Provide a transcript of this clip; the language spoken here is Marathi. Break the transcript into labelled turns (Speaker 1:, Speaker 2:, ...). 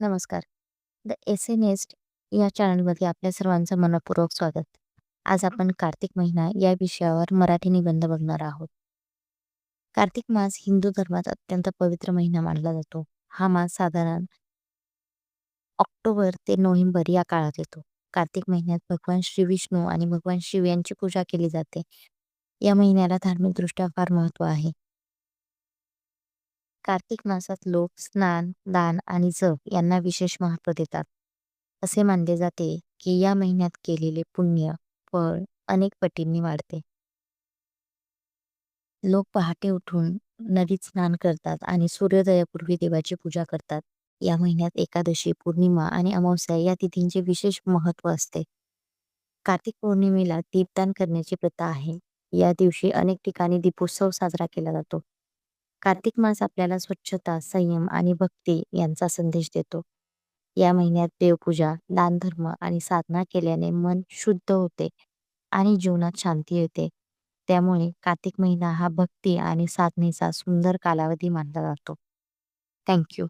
Speaker 1: नमस्कार. द एसेनेस्ट या चॅनलमध्ये आपल्या सर्वांचं मनःपूर्वक स्वागत. आज आपण कार्तिक महिना या विषयावर मराठी निबंध बघणार आहोत. कार्तिक मास हिंदू धर्मात अत्यंत पवित्र महिना मानला जातो. हा मास साधारण ऑक्टोबर ते नोव्हेंबर या काळात येतो. कार्तिक महिन्यात भगवान श्री विष्णू आणि भगवान शिव यांची पूजा केली जाते. या महिन्याला धार्मिकदृष्ट्या फार महत्त्व आहे. कार्तिक मासात लोक स्नान, दान आणि जप यांना विशेष महत्त्व देतात. असे मानले जाते की या महिन्यात केलेले पुण्य फळ अनेक पटींनी वाढते. लोक पहाटे उठून नदीत स्नान करतात आणि सूर्योदयापूर्वी देवाची पूजा करतात. या महिन्यात एकादशी, पौर्णिमा आणि अमावस्या या तिथींचे विशेष महत्त्व असते. कार्तिक पौर्णिमेला दीपदान करण्याची प्रथा आहे. या दिवशी अनेक ठिकाणी दीपोत्सव साजरा केला जातो. कार्तिक मास आपल्याला स्वच्छता, संयम आणि भक्ती यांचा संदेश देतो. या महिन्यात देवपूजा, दानधर्म आणि साधना केल्याने मन शुद्ध होते आणि जीवनात शांती येते. त्यामुळे कार्तिक महिना हा भक्ती आणि साधनेचा सुंदर कालावधी मानला जातो. Thank you.